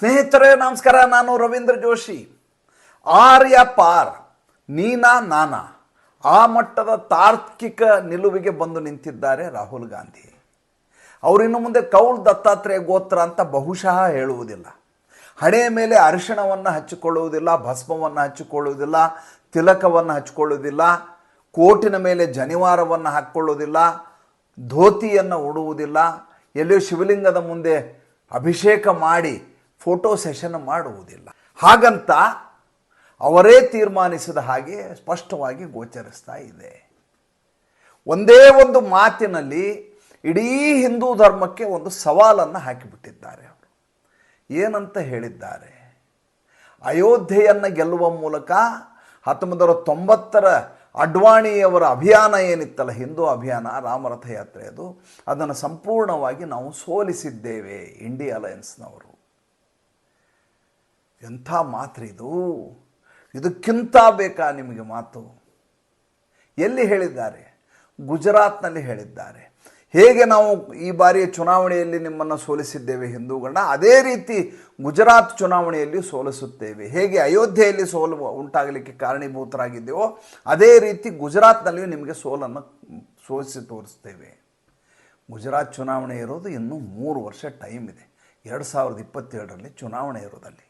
ಸ್ನೇಹಿತರೇ, ನಮಸ್ಕಾರ. ನಾನು ರವೀಂದ್ರ ಜೋಶಿ. ಆರ್ಯ ಪಾರ್, ನೀನಾ ನಾನಾ. ಆ ಮಟ್ಟದ ತಾರ್ಕಿಕ ನಿಲುವಿಗೆ ಬಂದು ನಿಂತಿದ್ದಾರೆ ರಾಹುಲ್ ಗಾಂಧಿ. ಅವರಿನ್ನು ಮುಂದೆ ಕೌಲ್ ದತ್ತಾತ್ರೇಯ ಗೋತ್ರ ಅಂತ ಬಹುಶಃ ಹೇಳುವುದಿಲ್ಲ. ಹಣೆಯ ಮೇಲೆ ಅರಿಶಿಣವನ್ನು ಹಚ್ಚಿಕೊಳ್ಳುವುದಿಲ್ಲ, ಭಸ್ಮವನ್ನು ಹಚ್ಚಿಕೊಳ್ಳುವುದಿಲ್ಲ, ತಿಲಕವನ್ನು ಹಚ್ಚಿಕೊಳ್ಳುವುದಿಲ್ಲ, ಕೋಟಿನ ಮೇಲೆ ಜನಿವಾರವನ್ನು ಹಾಕ್ಕೊಳ್ಳುವುದಿಲ್ಲ, ಧೋತಿಯನ್ನು ಉಡುವುದಿಲ್ಲ. ಎಲ್ಲಿಯೋ ಶಿವಲಿಂಗದ ಮುಂದೆ ಅಭಿಷೇಕ ಮಾಡಿ ಫೋಟೋ ಸೆಷನ್ ಮಾಡುವುದಿಲ್ಲ. ಹಾಗಂತ ಅವರೇ ತೀರ್ಮಾನಿಸಿದ ಹಾಗೆ ಸ್ಪಷ್ಟವಾಗಿ ಗೋಚರಿಸ್ತಾ ಇದೆ. ಒಂದೇ ಒಂದು ಮಾತಿನಲ್ಲಿ ಇಡೀ ಹಿಂದೂ ಧರ್ಮಕ್ಕೆ ಒಂದು ಸವಾಲನ್ನು ಹಾಕಿಬಿಟ್ಟಿದ್ದಾರೆ ಅವರು. ಏನಂತ ಹೇಳಿದ್ದಾರೆ? ಅಯೋಧ್ಯೆಯನ್ನು ಗೆಲ್ಲುವ ಮೂಲಕ ಹತ್ತೊಂಬತ್ತರ ತೊಂಬತ್ತರ ಅಡ್ವಾಣಿಯವರ ಅಭಿಯಾನ ಏನಿತ್ತಲ್ಲ, ಹಿಂದೂ ಅಭಿಯಾನ, ರಾಮರಥ ಯಾತ್ರೆ ಅದು, ಅದನ್ನು ಸಂಪೂರ್ಣವಾಗಿ ನಾವು ಸೋಲಿಸಿದ್ದೇವೆ, ಇಂಡಿಯಾ ಅಲಯನ್ಸ್ನವರು. ಎಂಥ ಮಾತ್ರಿದು ಇದಕ್ಕಿಂತ ಬೇಕಾ ನಿಮಗೆ ಮಾತು? ಎಲ್ಲಿ ಹೇಳಿದ್ದಾರೆ? ಗುಜರಾತ್ನಲ್ಲಿ ಹೇಳಿದ್ದಾರೆ. ಹೇಗೆ ನಾವು ಈ ಬಾರಿಯ ಚುನಾವಣೆಯಲ್ಲಿ ನಿಮ್ಮನ್ನು ಸೋಲಿಸಿದ್ದೇವೆ ಹಿಂದೂಗಳನ್ನ? ಅದೇ ರೀತಿ ಗುಜರಾತ್ ಚುನಾವಣೆಯಲ್ಲಿ ಸೋಲಿಸುತ್ತೇವೆ. ಹೇಗೆ ಅಯೋಧ್ಯೆಯಲ್ಲಿ ಸೋಲು ಉಂಟಾಗಲಿಕ್ಕೆ ಕಾರಣೀಭೂತರಾಗಿದ್ದೇವೋ, ಅದೇ ರೀತಿ ಗುಜರಾತ್ನಲ್ಲಿಯೂ ನಿಮಗೆ ಸೋಲನ್ನು ಸೋಲಿಸಿ ತೋರಿಸ್ತೇವೆ. ಗುಜರಾತ್ ಚುನಾವಣೆ ಇರೋದು ಇನ್ನೂ ಮೂರು ವರ್ಷ ಟೈಮ್ ಇದೆ. ಎರಡು ಸಾವಿರದ ಇಪ್ಪತ್ತೇಳರಲ್ಲಿ ಚುನಾವಣೆ ಇರೋದಲ್ಲಿ.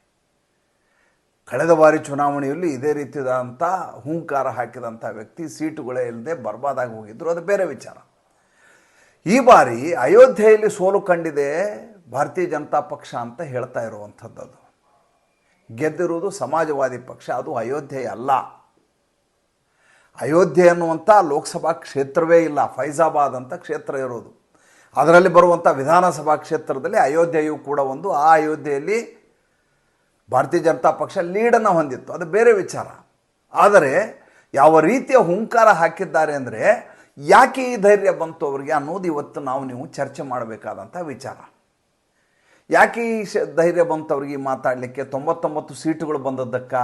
ಕಳೆದ ಬಾರಿ ಚುನಾವಣೆಯಲ್ಲಿ ಇದೇ ರೀತಿಯಾದಂಥ ಹೂಂಕಾರ ಹಾಕಿದಂಥ ವ್ಯಕ್ತಿ ಸೀಟುಗಳೇ ಇಲ್ಲದೆ ಬರ್ಬಾದಾಗಿ ಹೋಗಿದ್ದರು ಅದು ಬೇರೆ ವಿಚಾರ. ಈ ಬಾರಿ ಅಯೋಧ್ಯೆಯಲ್ಲಿ ಸೋಲು ಕಂಡಿದೆ ಭಾರತೀಯ ಜನತಾ ಪಕ್ಷ ಅಂತ ಹೇಳ್ತಾ ಇರುವಂಥದ್ದು ಅದು ಗೆದ್ದಿರುವುದು ಸಮಾಜವಾದಿ ಪಕ್ಷ, ಅದು ಅಯೋಧ್ಯೆ ಅಲ್ಲ. ಅಯೋಧ್ಯೆ ಅನ್ನುವಂಥ ಲೋಕಸಭಾ ಕ್ಷೇತ್ರವೇ ಇಲ್ಲ, ಫೈಜಾಬಾದ್ ಅಂತ ಕ್ಷೇತ್ರ ಇರೋದು. ಅದರಲ್ಲಿ ಬರುವಂಥ ವಿಧಾನಸಭಾ ಕ್ಷೇತ್ರದಲ್ಲಿ ಅಯೋಧ್ಯೆಯು ಕೂಡ ಒಂದು, ಆ ಅಯೋಧ್ಯೆಯಲ್ಲಿ ಭಾರತೀಯ ಜನತಾ ಪಕ್ಷ ಲೀಡನ್ನು ಹೊಂದಿತ್ತು. ಅದು ಬೇರೆ ವಿಚಾರ. ಆದರೆ ಯಾವ ರೀತಿಯ ಹುಂಕಾರ ಹಾಕಿದ್ದಾರೆ ಅಂದರೆ ಯಾಕೆ ಈ ಧೈರ್ಯ ಬಂತು ಅವರಿಗೆ ಅನ್ನೋದು ಇವತ್ತು ನಾವು ನೀವು ಚರ್ಚೆ ಮಾಡಬೇಕಾದಂಥ ವಿಚಾರ. ಯಾಕೆ ಈ ಶ ಧೈರ್ಯ ಬಂತು ಅವ್ರಿಗೆ ಮಾತಾಡಲಿಕ್ಕೆ? ತೊಂಬತ್ತೊಂಬತ್ತು ಸೀಟುಗಳು ಬಂದದ್ದಕ್ಕ?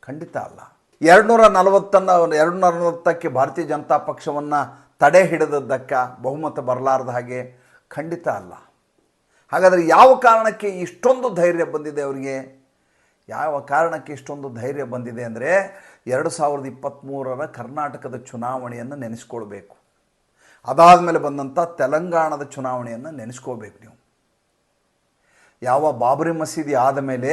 ಖಂಡಿತ ಅಲ್ಲ. ಎರಡುನೂರ ನಲವತ್ತನ್ನು ಎರಡುನೂರ ನಲವತ್ತಕ್ಕೆ ಭಾರತೀಯ ಜನತಾ ಪಕ್ಷವನ್ನು ತಡೆ ಹಿಡಿದದ್ದಕ್ಕ? ಬಹುಮತ ಬರಲಾರದ ಹಾಗೆ? ಖಂಡಿತ ಅಲ್ಲ. ಹಾಗಾದರೆ ಯಾವ ಕಾರಣಕ್ಕೆ ಇಷ್ಟೊಂದು ಧೈರ್ಯ ಬಂದಿದೆ ಅವರಿಗೆ? ಯಾವ ಕಾರಣಕ್ಕೆ ಇಷ್ಟೊಂದು ಧೈರ್ಯ ಬಂದಿದೆ ಅಂದರೆ ಎರಡು ಸಾವಿರದ ಇಪ್ಪತ್ತ್ಮೂರರ ಕರ್ನಾಟಕದ ಚುನಾವಣೆಯನ್ನು ನೆನೆಸ್ಕೊಳ್ಬೇಕು. ಅದಾದಮೇಲೆ ಬಂದಂಥ ತೆಲಂಗಾಣದ ಚುನಾವಣೆಯನ್ನು ನೆನೆಸ್ಕೋಬೇಕು ನೀವು. ಯಾವ ಬಾಬರಿ ಮಸೀದಿ ಆದ ಮೇಲೆ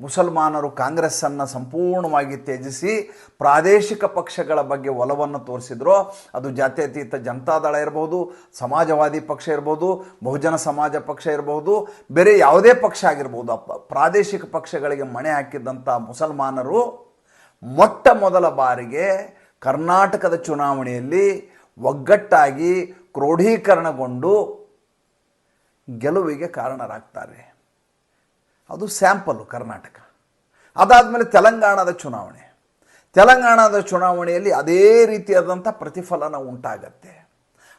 ಮುಸಲ್ಮಾನರು ಕಾಂಗ್ರೆಸ್ಸನ್ನು ಸಂಪೂರ್ಣವಾಗಿ ತ್ಯಜಿಸಿ ಪ್ರಾದೇಶಿಕ ಪಕ್ಷಗಳ ಬಗ್ಗೆ ಒಲವನ್ನು ತೋರಿಸಿದ್ರು. ಅದು ಜಾತ್ಯತೀತ ಜನತಾದಳ ಇರಬಹುದು ಸಮಾಜವಾದಿ ಪಕ್ಷ ಇರ್ಬೋದು, ಬಹುಜನ ಸಮಾಜ ಪಕ್ಷ ಇರಬಹುದು ಬೇರೆ ಯಾವುದೇ ಪಕ್ಷ ಆಗಿರ್ಬೋದು. ಪ್ರಾದೇಶಿಕ ಪಕ್ಷಗಳಿಗೆ ಮಣೆ ಹಾಕಿದ್ದಂಥ ಮುಸಲ್ಮಾನರು ಮೊಟ್ಟ ಮೊದಲ ಬಾರಿಗೆ ಕರ್ನಾಟಕದ ಚುನಾವಣೆಯಲ್ಲಿ ಒಗ್ಗಟ್ಟಾಗಿ ಕ್ರೋಢೀಕರಣಗೊಂಡು ಗೆಲುವಿಗೆ ಕಾರಣರಾಗ್ತಾರೆ. ಅದು ಸ್ಯಾಂಪಲ್ಲು ಕರ್ನಾಟಕ. ಅದಾದಮೇಲೆ ತೆಲಂಗಾಣದ ಚುನಾವಣೆ. ತೆಲಂಗಾಣದ ಚುನಾವಣೆಯಲ್ಲಿ ಅದೇ ರೀತಿಯಾದಂಥ ಪ್ರತಿಫಲನ ಉಂಟಾಗತ್ತೆ.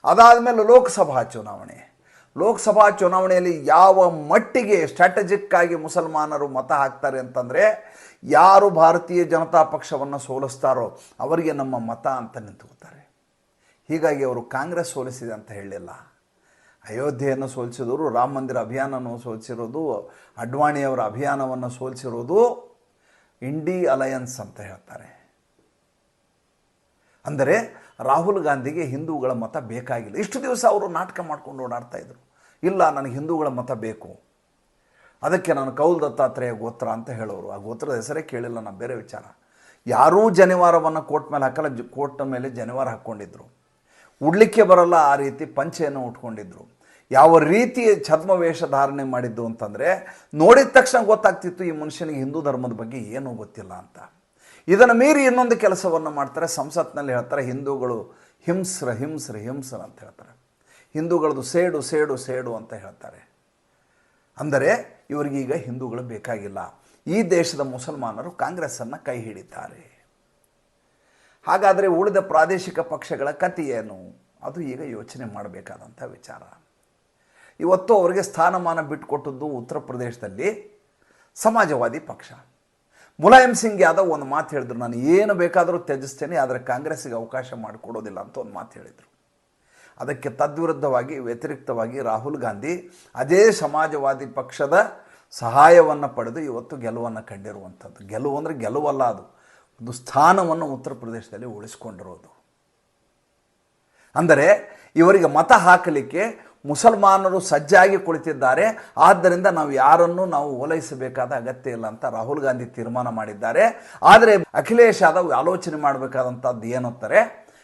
ಅದಾದಮೇಲೆ ಲೋಕಸಭಾ ಚುನಾವಣೆ. ಲೋಕಸಭಾ ಚುನಾವಣೆಯಲ್ಲಿ ಯಾವ ಮಟ್ಟಿಗೆ ಸ್ಟ್ರಾಟಜಿಕ್ ಆಗಿ ಮುಸಲ್ಮಾನರು ಮತ ಹಾಕ್ತಾರೆ ಅಂತಂದರೆ, ಯಾರು ಭಾರತೀಯ ಜನತಾ ಪಕ್ಷವನ್ನು ಸೋಲಿಸ್ತಾರೋ ಅವರಿಗೆ ನಮ್ಮ ಮತ ಅಂತ ನಿಂತ್ಕೋತಾರೆ ಹೀಗಾಗಿ ಅವರು ಕಾಂಗ್ರೆಸ್ ಸೋಲಿಸಿದೆ ಅಂತ ಹೇಳಲಿಲ್ಲ. ಅಯೋಧ್ಯೆಯನ್ನು ಸೋಲಿಸಿದವರು, ರಾಮ ಮಂದಿರ ಅಭಿಯಾನವನ್ನು ಸೋಲಿಸಿರೋದು, ಅಡ್ವಾಣಿಯವರ ಅಭಿಯಾನವನ್ನು ಸೋಲಿಸಿರೋದು ಇಂಡಿ ಅಲಯನ್ಸ್ ಅಂತ ಹೇಳ್ತಾರೆ. ಅಂದರೆ ರಾಹುಲ್ ಗಾಂಧಿಗೆ ಹಿಂದೂಗಳ ಮತ ಬೇಕಾಗಿಲ್ಲ. ಇಷ್ಟು ದಿವಸ ಅವರು ನಾಟಕ ಮಾಡ್ಕೊಂಡು ಓಡಾಡ್ತಾ ಇದ್ರು. ಇಲ್ಲ, ನನಗೆ ಹಿಂದೂಗಳ ಮತ ಬೇಕು. ಅದಕ್ಕೆ ನಾನು ಕೌಲ್ ದತ್ತಾತ್ರೇಯ ಗೋತ್ರ ಅಂತ ಹೇಳೋರು. ಆ ಗೋತ್ರದ ಹೆಸರೇ ಕೇಳಿಲ್ಲ, ನಾನು ಬೇರೆ ವಿಚಾರ. ಯಾರೂ ಜನಿವಾರವನ್ನು ಕೋರ್ಟ್ ಮೇಲೆ ಹಾಕಲ್ಲ, ಜ ಕೋಟ್ನ ಮೇಲೆ ಜನಿವಾರ ಹಾಕ್ಕೊಂಡಿದ್ರು. ಉಡ್ಲಿಕ್ಕೆ ಬರಲ್ಲ ಆ ರೀತಿ ಪಂಚೆಯನ್ನು ಉಟ್ಕೊಂಡಿದ್ರು. ಯಾವ ರೀತಿ ಛದ್ಮವೇಷ ಧಾರಣೆ ಮಾಡಿದ್ದು ಅಂತಂದರೆ, ನೋಡಿದ ತಕ್ಷಣ ಗೊತ್ತಾಗ್ತಿತ್ತು ಈ ಮನುಷ್ಯನಿಗೆ ಹಿಂದೂ ಧರ್ಮದ ಬಗ್ಗೆ ಏನೂ ಗೊತ್ತಿಲ್ಲ ಅಂತ. ಇದನ್ನು ಮೀರಿ ಇನ್ನೊಂದು ಕೆಲಸವನ್ನು ಮಾಡ್ತಾರೆ. ಸಂಸತ್ನಲ್ಲಿ ಹೇಳ್ತಾರೆ, ಹಿಂದೂಗಳು ಹಿಂಸ್ರ ಹಿಂಸ್ರ ಹಿಂಸ್ರ ಅಂತ ಹೇಳ್ತಾರೆ. ಹಿಂದೂಗಳದು ಸೇಡು ಸೇಡು ಸೇಡು ಅಂತ ಹೇಳ್ತಾರೆ. ಅಂದರೆ ಇವರಿಗೀಗ ಹಿಂದೂಗಳು ಬೇಕಾಗಿಲ್ಲ. ಈ ದೇಶದ ಮುಸಲ್ಮಾನರು ಕಾಂಗ್ರೆಸ್ಸನ್ನು ಕೈ ಹಿಡಿತಾರೆ. ಹಾಗಾದರೆ ಉಳಿದ ಪ್ರಾದೇಶಿಕ ಪಕ್ಷಗಳ ಕಥೆ ಏನು? ಅದು ಈಗ ಯೋಚನೆ ಮಾಡಬೇಕಾದಂಥ ವಿಚಾರ. ಇವತ್ತು ಅವರಿಗೆ ಸ್ಥಾನಮಾನ ಬಿಟ್ಟುಕೊಟ್ಟದ್ದು ಉತ್ತರ ಪ್ರದೇಶದಲ್ಲಿ ಸಮಾಜವಾದಿ ಪಕ್ಷ. ಮುಲಾಯಂ ಸಿಂಗ್ ಯಾದವ್ ಒಂದು ಮಾತು ಹೇಳಿದ್ರು, ನಾನು ಏನು ಬೇಕಾದರೂ ತ್ಯಜಿಸ್ತೇನೆ, ಆದರೆ ಕಾಂಗ್ರೆಸ್ಸಿಗೆ ಅವಕಾಶ ಮಾಡಿಕೊಡೋದಿಲ್ಲ ಅಂತ ಒಂದು ಮಾತು ಹೇಳಿದರು. ಅದಕ್ಕೆ ತದ್ವಿರುದ್ಧವಾಗಿ, ವ್ಯತಿರಿಕ್ತವಾಗಿ ರಾಹುಲ್ ಗಾಂಧಿ ಅದೇ ಸಮಾಜವಾದಿ ಪಕ್ಷದ ಸಹಾಯವನ್ನು ಪಡೆದು ಇವತ್ತು ಗೆಲುವನ್ನು ಕಂಡಿರುವಂಥದ್ದು. ಗೆಲುವು ಅಂದರೆ ಗೆಲುವಲ್ಲ ಅದು. ಒಂದು ಸ್ಥಾನವನ್ನು ಉತ್ತರ ಪ್ರದೇಶದಲ್ಲಿ ಉಳಿಸ್ಕೊಂಡಿರೋದು. ಅಂದರೆ ಇವರಿಗೆ ಮತ ಹಾಕಲಿಕ್ಕೆ ಮುಸಲ್ಮಾನರು ಸಜ್ಜಾಗಿ ಕುಳಿತಿದ್ದಾರೆ. ಆದ್ದರಿಂದ ನಾವು ಯಾರನ್ನು ನಾವು ಓಲೈಸಬೇಕಾದ ಅಗತ್ಯ ಇಲ್ಲ ಅಂತ ರಾಹುಲ್ ಗಾಂಧಿ ತೀರ್ಮಾನ ಮಾಡಿದ್ದಾರೆ. ಆದರೆ ಅಖಿಲೇಶ್ ಯಾದವ್ ಆಲೋಚನೆ ಮಾಡಬೇಕಾದಂಥದ್ದು ಏನಂತಾರೆ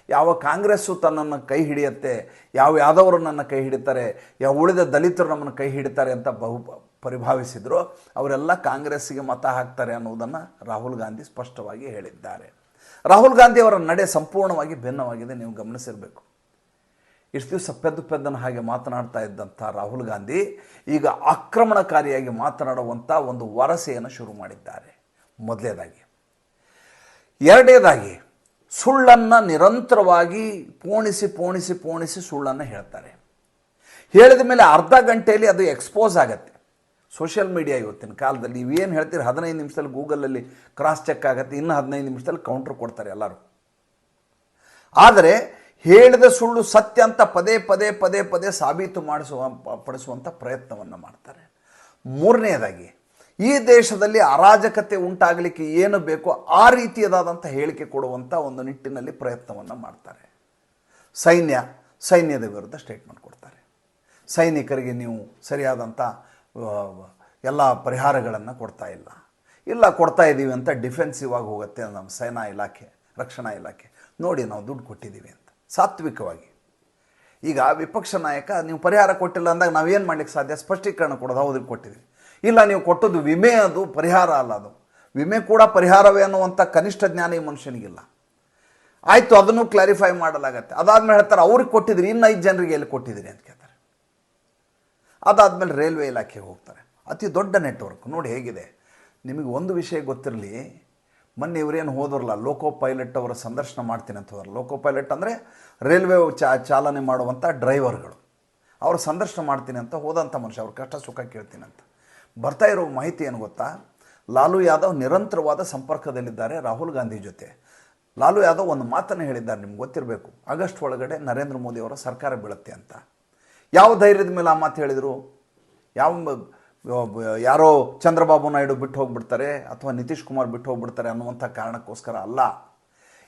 ಯಾವ ಕಾಂಗ್ರೆಸ್ಸು ತನ್ನನ್ನು ಕೈ ಹಿಡಿಯುತ್ತೆ, ಯಾವ ಯಾದವರು ನನ್ನ ಕೈ ಹಿಡಿತಾರೆ, ಯಾವ ಉಳಿದ ದಲಿತರು ನಮ್ಮನ್ನು ಕೈ ಹಿಡಿತಾರೆ ಅಂತ ಬಹು ಪರಿಭಾವಿಸಿದ್ರು. ಅವರೆಲ್ಲ ಕಾಂಗ್ರೆಸ್ಸಿಗೆ ಮತ ಹಾಕ್ತಾರೆ ಅನ್ನೋದನ್ನು ರಾಹುಲ್ ಗಾಂಧಿ ಸ್ಪಷ್ಟವಾಗಿ ಹೇಳಿದ್ದಾರೆ. ರಾಹುಲ್ ಗಾಂಧಿ ಅವರ ನಡೆ ಸಂಪೂರ್ಣವಾಗಿ ಭಿನ್ನವಾಗಿದೆ, ನೀವು ಗಮನಿಸಿರಬೇಕು. ಇಷ್ಟು ದಿವಸ ಪೆದ್ದು ಪೆದ್ದನ ಹಾಗೆ ಮಾತನಾಡ್ತಾ ಇದ್ದಂಥ ರಾಹುಲ್ ಗಾಂಧಿ ಈಗ ಆಕ್ರಮಣಕಾರಿಯಾಗಿ ಮಾತನಾಡುವಂಥ ಒಂದು ವರಸೆಯನ್ನು ಶುರು ಮಾಡಿದ್ದಾರೆ. ಮೊದಲನೇದಾಗಿ ಎರಡನೇದಾಗಿ ಸುಳ್ಳನ್ನು ನಿರಂತರವಾಗಿ ಪೋಣಿಸಿ ಪೋಣಿಸಿ ಪೋಣಿಸಿ ಸುಳ್ಳನ್ನು ಹೇಳ್ತಾರೆ. ಹೇಳಿದ ಮೇಲೆ ಅರ್ಧ ಗಂಟೆಯಲ್ಲಿ ಅದು ಎಕ್ಸ್ಪೋಸ್ ಆಗತ್ತೆ. ಸೋಷಿಯಲ್ ಮೀಡಿಯಾ ಇವತ್ತಿನ ಕಾಲದಲ್ಲಿ ನೀವೇನು ಹೇಳ್ತೀರಿ? ಹದಿನೈದು ನಿಮಿಷದಲ್ಲಿ ಗೂಗಲಲ್ಲಿ ಕ್ರಾಸ್ ಚೆಕ್ ಆಗುತ್ತೆ, ಇನ್ನು ಹದಿನೈದು ನಿಮಿಷದಲ್ಲಿ ಕೌಂಟ್ರ್ ಕೊಡ್ತಾರೆ ಎಲ್ಲರೂ. ಆದರೆ ಹೇಳಿದ ಸುಳ್ಳು ಸತ್ಯ ಅಂತ ಪದೇ ಪದೇ ಪದೇ ಪದೇ ಸಾಬೀತು ಮಾಡಿಸುವ ಪಡಿಸುವಂಥ ಪ್ರಯತ್ನವನ್ನು ಮಾಡ್ತಾರೆ. ಮೂರನೆಯದಾಗಿ ಈ ದೇಶದಲ್ಲಿ ಅರಾಜಕತೆ ಉಂಟಾಗಲಿಕ್ಕೆ ಏನು ಬೇಕೋ ಆ ರೀತಿಯದಾದಂಥ ಹೇಳಿಕೆ ಕೊಡುವಂಥ ಒಂದು ನಿಟ್ಟಿನಲ್ಲಿ ಪ್ರಯತ್ನವನ್ನು ಮಾಡ್ತಾರೆ. ಸೈನ್ಯ, ಸೈನ್ಯದ ವಿರುದ್ಧ ಸ್ಟೇಟ್ಮೆಂಟ್ ಕೊಡ್ತಾರೆ. ಸೈನಿಕರಿಗೆ ನೀವು ಸರಿಯಾದಂಥ ಎಲ್ಲ ಪರಿಹಾರಗಳನ್ನು ಕೊಡ್ತಾ ಇಲ್ಲ. ಇಲ್ಲ, ಕೊಡ್ತಾ ಇದ್ದೀವಿ ಅಂತ ಡಿಫೆನ್ಸಿವ್ ಆಗಿ ಹೋಗುತ್ತೆ ನಮ್ಮ ಸೇನಾ ಇಲಾಖೆ, ರಕ್ಷಣಾ ಇಲಾಖೆ. ನೋಡಿ ನಾವು ದುಡ್ಡು ಕೊಟ್ಟಿದ್ದೀವಿ ಅಂತ. ಸಾತ್ವಿಕವಾಗಿ. ಈಗ ವಿಪಕ್ಷ ನಾಯಕ ನೀವು ಪರಿಹಾರ ಕೊಟ್ಟಿಲ್ಲ ಅಂದಾಗ ನಾವೇನು ಮಾಡ್ಲಿಕ್ಕೆ ಸಾಧ್ಯ? ಸ್ಪಷ್ಟೀಕರಣ ಕೊಡೋದು ಹೌದು, ಕೊಟ್ಟಿದ್ದೀವಿ. ಇಲ್ಲ, ನೀವು ಕೊಟ್ಟದ್ದು ವಿಮೆ ಅದು ಪರಿಹಾರ ಅಲ್ಲ ಅದು. ವಿಮೆ ಕೂಡ ಪರಿಹಾರವೇ ಅನ್ನುವಂಥ ಕನಿಷ್ಠ ಜ್ಞಾನ ಈ ಮನುಷ್ಯನಿಗಿಲ್ಲ. ಆಯಿತು, ಅದನ್ನು ಕ್ಲಾರಿಫೈ ಮಾಡಲಾಗತ್ತೆ. ಅದಾದ್ಮೇಲೆ ಹೇಳ್ತಾರೆ, ಅವ್ರಿಗೆ ಕೊಟ್ಟಿದ್ರಿ ಇನ್ನು ಐದು ಜನರಿಗೆ ಎಲ್ಲಿ ಕೊಟ್ಟಿದ್ದೀರಿ ಅಂತ ಕೇಳ್ತಾರೆ. ಅದಾದಮೇಲೆ ರೈಲ್ವೆ ಇಲಾಖೆಗೆ ಹೋಗ್ತಾರೆ. ಅತಿ ದೊಡ್ಡ ನೆಟ್ವರ್ಕ್ ನೋಡಿ ಹೇಗಿದೆ. ನಿಮಗೆ ಒಂದು ವಿಷಯ ಗೊತ್ತಿರಲಿ ಮೊನ್ನೆ ಇವರೇನು ಹೋದ್ರಲ್ಲ ಲೋಕೋ ಪೈಲಟ್ ಅವರ ಸಂದರ್ಶನ ಮಾಡ್ತೀನಿ ಅಂತ ಹೋದ್ರು. ಲೋಕೋ ಪೈಲಟ್ ಅಂದರೆ ರೈಲ್ವೆ ಚಾ, ಚಾಲನೆ ಮಾಡುವಂಥ ಡ್ರೈವರ್ಗಳು. ಅವ್ರ ಸಂದರ್ಶನ ಮಾಡ್ತೀನಿ ಅಂತ ಹೋದಂಥ ಮನುಷ್ಯ, ಅವ್ರ ಕಷ್ಟ ಸುಖ ಕೇಳ್ತೀನಿ ಅಂತ. ಬರ್ತಾ ಇರೋ ಮಾಹಿತಿ ಏನು ಗೊತ್ತಾ? ಲಾಲು ಯಾದವ್ ನಿರಂತರವಾದ ಸಂಪರ್ಕದಲ್ಲಿದ್ದಾರೆ ರಾಹುಲ್ ಗಾಂಧಿ ಜೊತೆ. ಲಾಲು ಯಾದವ್ ಒಂದು ಮಾತನ್ನು ಹೇಳಿದ್ದಾರೆ, ನಿಮ್ಗೆ ಗೊತ್ತಿರಬೇಕು. ಆಗಸ್ಟ್ ಒಳಗಡೆ ನರೇಂದ್ರ ಮೋದಿ ಅವರ ಸರ್ಕಾರ ಬೀಳುತ್ತೆ ಅಂತ. ಯಾವ ಧೈರ್ಯದ ಮೇಲೆ ಆ ಮಾತು ಹೇಳಿದರು? ಯಾವ ಯಾರೋ ಚಂದ್ರಬಾಬು ನಾಯ್ಡು ಬಿಟ್ಟು ಹೋಗ್ಬಿಡ್ತಾರೆ ಅಥವಾ ನಿತೀಶ್ ಕುಮಾರ್ ಬಿಟ್ಟು ಹೋಗ್ಬಿಡ್ತಾರೆ ಅನ್ನುವಂಥ ಕಾರಣಕ್ಕೋಸ್ಕರ ಅಲ್ಲ.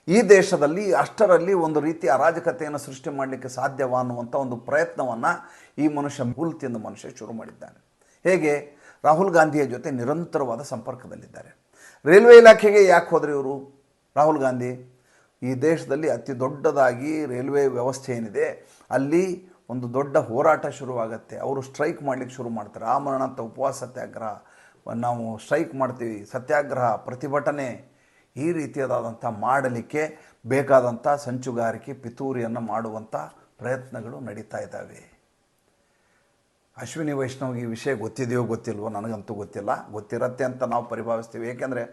ಈ ದೇಶದಲ್ಲಿ ಅಷ್ಟರಲ್ಲಿ ಒಂದು ರೀತಿ ಅರಾಜಕತೆಯನ್ನು ಸೃಷ್ಟಿ ಮಾಡಲಿಕ್ಕೆ ಸಾಧ್ಯವ ಅನ್ನುವಂಥ ಒಂದು ಪ್ರಯತ್ನವನ್ನು ಈ ಮನುಷ್ಯ ಮೂಲ ತಿಂದ ಮನುಷ್ಯ ಶುರು ಮಾಡಿದ್ದಾನೆ. ಹೇಗೆ? ರಾಹುಲ್ ಗಾಂಧಿಯ ಜೊತೆ ನಿರಂತರವಾದ ಸಂಪರ್ಕದಲ್ಲಿದ್ದಾರೆ. ರೈಲ್ವೆ ಇಲಾಖೆಗೆ ಯಾಕೆ ಹೋದರೆ ಇವರು? ರಾಹುಲ್ ಗಾಂಧಿ, ಈ ದೇಶದಲ್ಲಿ ಅತಿ ದೊಡ್ಡದಾಗಿ ರೈಲ್ವೆ ವ್ಯವಸ್ಥೆ ಏನಿದೆ, ಅಲ್ಲಿ ಒಂದು ದೊಡ್ಡ ಹೋರಾಟ ಶುರುವಾಗತ್ತೆ. ಅವರು ಸ್ಟ್ರೈಕ್ ಮಾಡಲಿಕ್ಕೆ ಶುರು ಮಾಡ್ತಾರೆ. ಆಮರಣಾಂತ ಉಪವಾಸ ಸತ್ಯಾಗ್ರಹ. ನಾವು ಸ್ಟ್ರೈಕ್ ಮಾಡ್ತೀವಿ. ಸತ್ಯಾಗ್ರಹ ಪ್ರತಿಭಟನೆ ಈ ರೀತಿಯಾದಂಥ ಮಾಡಲಿಕ್ಕೆ ಬೇಕಾದಂಥ ಸಂಚುಗಾರಿಕೆ, ಪಿತೂರಿಯನ್ನು ಮಾಡುವಂಥ ಪ್ರಯತ್ನಗಳು ನಡೀತಾ ಇದ್ದಾವೆ. ಅಶ್ವಿನಿ ವೈಷ್ಣವ್ಗೆ ಈ ವಿಷಯ ಗೊತ್ತಿದೆಯೋ ಗೊತ್ತಿಲ್ವೋ ನನಗಂತೂ ಗೊತ್ತಿಲ್ಲ. ಗೊತ್ತಿರತ್ತೆ ಅಂತ ನಾವು ಪರಿಭಾವಿಸ್ತೀವಿ. ಏಕೆಂದರೆ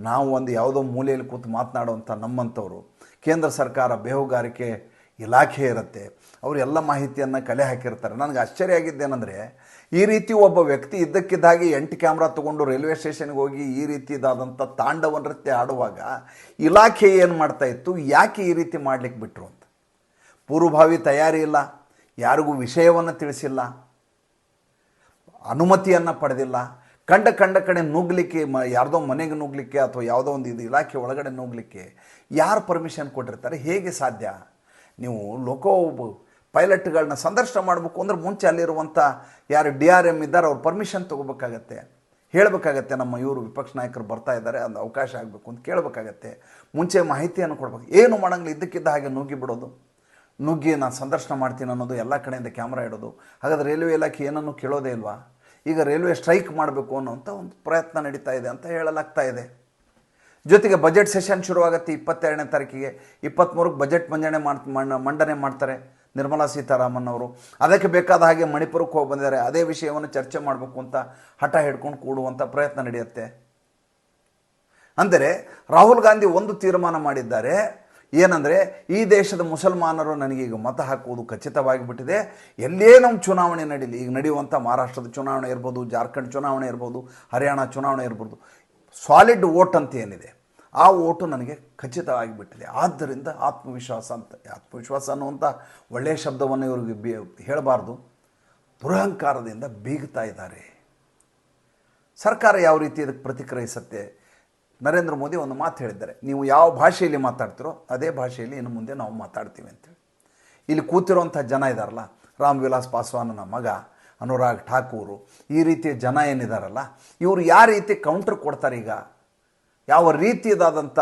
ನಾವು ಒಂದು ಯಾವುದೋ ಮೂಲೆಯಲ್ಲಿ ಕೂತು ಮಾತನಾಡುವಂಥ ನಮ್ಮಂಥವರು, ಕೇಂದ್ರ ಸರ್ಕಾರ ಬೇಹುಗಾರಿಕೆ ಇಲಾಖೆ ಇರುತ್ತೆ. ಅವರು ಎಲ್ಲ ಮಾಹಿತಿಯನ್ನು ಕಲೆ ಹಾಕಿರ್ತಾರೆ. ನನಗೆ ಆಶ್ಚರ್ಯ ಆಗಿದ್ದೇನೆಂದರೆ, ಈ ರೀತಿ ಒಬ್ಬ ವ್ಯಕ್ತಿ ಇದ್ದಕ್ಕಿದ್ದಾಗಿ ಎಂಟು ಕ್ಯಾಮ್ರಾ ತೊಗೊಂಡು ರೈಲ್ವೆ ಸ್ಟೇಷನ್ಗೆ ಹೋಗಿ ಈ ರೀತಿದಾದಂಥ ತಾಂಡವ ನೃತ್ಯ ಆಡುವಾಗ ಇಲಾಖೆ ಏನು ಮಾಡ್ತಾ ಇತ್ತು? ಯಾಕೆ ಈ ರೀತಿ ಮಾಡಲಿಕ್ಕೆ ಬಿಟ್ಟರು ಅಂತ. ಪೂರ್ವಭಾವಿ ತಯಾರಿ ಇಲ್ಲ. ಯಾರಿಗೂ ವಿಷಯವನ್ನು ತಿಳಿಸಿಲ್ಲ. ಅನುಮತಿಯನ್ನು ಪಡೆದಿಲ್ಲ. ಕಂಡ ಕಂಡ ಕಡೆ ನುಗ್ಗಲಿಕ್ಕೆ ಮ, ಯಾರ್ದೋ ಮನೆಗೆ ನುಗ್ಗಲಿಕ್ಕೆ ಅಥವಾ ಯಾವುದೋ ಒಂದು ಇದು ಇಲಾಖೆ ಒಳಗಡೆ ನುಗ್ಗಲಿಕ್ಕೆ ಯಾರು ಪರ್ಮಿಷನ್ ಕೊಟ್ಟಿರ್ತಾರೆ? ಹೇಗೆ ಸಾಧ್ಯ? ನೀವು ಲೋಕೋ ಪೈಲಟ್ಗಳನ್ನ ಸಂದರ್ಶನ ಮಾಡಬೇಕು ಅಂದ್ರೆ ಮುಂಚೆ ಅಲ್ಲಿರುವಂಥ ಯಾರು ಡಿ ಆರ್ ಎಂ ಇದ್ದಾರೆ, ಅವ್ರು ಪರ್ಮಿಷನ್ ತೊಗೋಬೇಕಾಗತ್ತೆ. ಹೇಳಬೇಕಾಗತ್ತೆ ನಮ್ಮ ಇವರು ವಿಪಕ್ಷ ನಾಯಕರು ಬರ್ತಾ ಇದ್ದಾರೆ, ಒಂದು ಅವಕಾಶ ಆಗಬೇಕು ಅಂತ ಕೇಳಬೇಕಾಗತ್ತೆ. ಮುಂಚೆ ಮಾಹಿತಿಯನ್ನು ಕೊಡ್ಬೇಕು. ಏನು ಮಾಡಂಗಿಲ್ಲ ಇದ್ದಕ್ಕಿದ್ದ ಹಾಗೆ ನುಗ್ಗಿ ಬಿಡೋದು. ನುಗ್ಗಿ ನಾನು ಸಂದರ್ಶನ ಮಾಡ್ತೀನಿ ಅನ್ನೋದು ಎಲ್ಲ ಕಡೆಯಿಂದ ಕ್ಯಾಮ್ರಾ ಇಡೋದು ಹಾಗಾದ್ರೆ ರೈಲ್ವೆ ಇಲಾಖೆ ಏನನ್ನು ಕೇಳೋದೇ ಇಲ್ವಾ? ಈಗ ರೈಲ್ವೆ ಸ್ಟ್ರೈಕ್ ಮಾಡಬೇಕು ಅನ್ನೋಂಥ ಒಂದು ಪ್ರಯತ್ನ ನಡೀತಾ ಇದೆ ಅಂತ ಹೇಳಲಾಗ್ತಾ ಇದೆ. ಜೊತೆಗೆ ಬಜೆಟ್ ಸೆಷನ್ ಶುರುವಾಗುತ್ತೆ ಇಪ್ಪತ್ತೆರಡನೇ ತಾರೀಕಿಗೆ. ಇಪ್ಪತ್ತ್ಮೂರಕ್ಕೆ ಬಜೆಟ್ ಮಂಡನೆ ಮಾಡ್ ಮಂಡನೆ ಮಾಡ್ತಾರೆ ನಿರ್ಮಲಾ ಸೀತಾರಾಮನ್ ಅವರು. ಅದಕ್ಕೆ ಬೇಕಾದ ಹಾಗೆ ಮಣಿಪುರಕ್ಕೆ ಹೋಗಿ ಬಂದಿದ್ದಾರೆ. ಅದೇ ವಿಷಯವನ್ನು ಚರ್ಚೆ ಮಾಡಬೇಕು ಅಂತ ಹಠ ಹಿಡ್ಕೊಂಡು ಕೂಡುವಂಥ ಪ್ರಯತ್ನ ನಡೆಯುತ್ತೆ. ಅಂದರೆ ರಾಹುಲ್ ಗಾಂಧಿ ಒಂದು ತೀರ್ಮಾನ ಮಾಡಿದ್ದಾರೆ. ಏನಂದರೆ ಈ ದೇಶದ ಮುಸಲ್ಮಾನರು ನನಗೆ ಈಗ ಮತ ಹಾಕುವುದು ಖಚಿತವಾಗಿ ಬಿಟ್ಟಿದೆ ಎಲ್ಲೇ ನಮ್ಮ ಚುನಾವಣೆ ನಡೀಲಿ, ಈಗ ನಡೆಯುವಂಥ ಮಹಾರಾಷ್ಟ್ರದ ಚುನಾವಣೆ ಇರ್ಬೋದು, ಜಾರ್ಖಂಡ್ ಚುನಾವಣೆ ಇರ್ಬೋದು, ಹರಿಯಾಣ ಚುನಾವಣೆ ಇರ್ಬೋದು ಸಾಲಿಡ್ ವೋಟ್ ಅಂತ ಏನಿದೆ? ಆ ಓಟು ನನಗೆ ಖಚಿತವಾಗಿ ಬಿಟ್ಟಿದೆ ಆದ್ದರಿಂದ ಆತ್ಮವಿಶ್ವಾಸ ಅಂತ, ಆತ್ಮವಿಶ್ವಾಸ ಅನ್ನುವಂಥ ಒಳ್ಳೆಯ ಶಬ್ದವನ್ನು ಇವ್ರಿಗೆ ಬಿ, ಹೇಳಬಾರ್ದು. ದುರಹಂಕಾರದಿಂದ ಬೀಗ್ತಾ ಇದ್ದಾರೆ. ಸರ್ಕಾರ ಯಾವ ರೀತಿ ಇದಕ್ಕೆ ಪ್ರತಿಕ್ರಿಯಿಸುತ್ತೆ? ನರೇಂದ್ರ ಮೋದಿ ಒಂದು ಮಾತು ಹೇಳಿದ್ದಾರೆ. ನೀವು ಯಾವ ಭಾಷೆಯಲ್ಲಿ ಮಾತಾಡ್ತಿರೋ ಅದೇ ಭಾಷೆಯಲ್ಲಿ ಇನ್ನು ಮುಂದೆ ನಾವು ಮಾತಾಡ್ತೀವಿ ಅಂತೇಳಿ ಇಲ್ಲಿ ಕೂತಿರೋಂಥ ಜನ ಇದ್ದಾರಲ್ಲ ರಾಮ್ ವಿಲಾಸ್ ಪಾಸ್ವಾನನ ಮಗ, ಅನುರಾಗ್ ಠಾಕೂರು, ಈ ರೀತಿಯ ಜನ ಏನಿದಾರಲ್ಲ, ಇವರು ಯಾವ ರೀತಿ ಕೌಂಟ್ರ್ ಕೊಡ್ತಾರೆ ಈಗ? ಯಾವ ರೀತಿಯದಾದಂಥ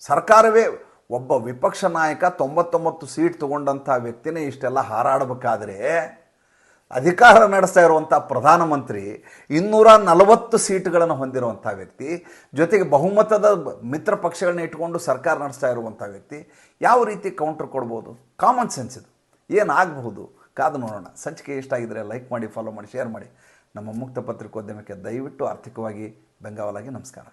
ಸರ್ಕಾರವೇ ಒಬ್ಬ ವಿಪಕ್ಷ ನಾಯಕ ತೊಂಬತ್ತೊಂಬತ್ತು ಸೀಟ್ ತೊಗೊಂಡಂಥ ವ್ಯಕ್ತಿನೇ ಇಷ್ಟೆಲ್ಲ ಹಾರಾಡಬೇಕಾದ್ರೆ ಅಧಿಕಾರ ನಡೆಸ್ತಾ ಇರುವಂಥ ಪ್ರಧಾನಮಂತ್ರಿ ಇನ್ನೂರ ನಲವತ್ತು ಸೀಟ್ಗಳನ್ನು ಹೊಂದಿರುವಂಥ ವ್ಯಕ್ತಿ, ಜೊತೆಗೆ ಬಹುಮತದ ಮಿತ್ರ ಪಕ್ಷಗಳನ್ನ ಇಟ್ಕೊಂಡು ಸರ್ಕಾರ ನಡೆಸ್ತಾ ಇರುವಂಥ ವ್ಯಕ್ತಿ, ಯಾವ ರೀತಿ ಕೌಂಟರ್ ಕೊಡ್ಬೋದು? ಕಾಮನ್ ಸೆನ್ಸ್ ಇದು. ಏನಾಗಬಹುದು ಕಾದು ನೋಡೋಣ. ಸಂಚಿಕೆ ಇಷ್ಟ ಆಗಿದ್ರೆ ಲೈಕ್ ಮಾಡಿ ಫಾಲೋ ಮಾಡಿ ಶೇರ್ ಮಾಡಿ. ನಮ್ಮ ಮುಕ್ತ ಪತ್ರಿಕೋದ್ಯಮಕ್ಕೆ ದಯವಿಟ್ಟು ಆರ್ಥಿಕವಾಗಿ ಬೆಂಗಾವಲಾಗಿ ನಮಸ್ಕಾರ.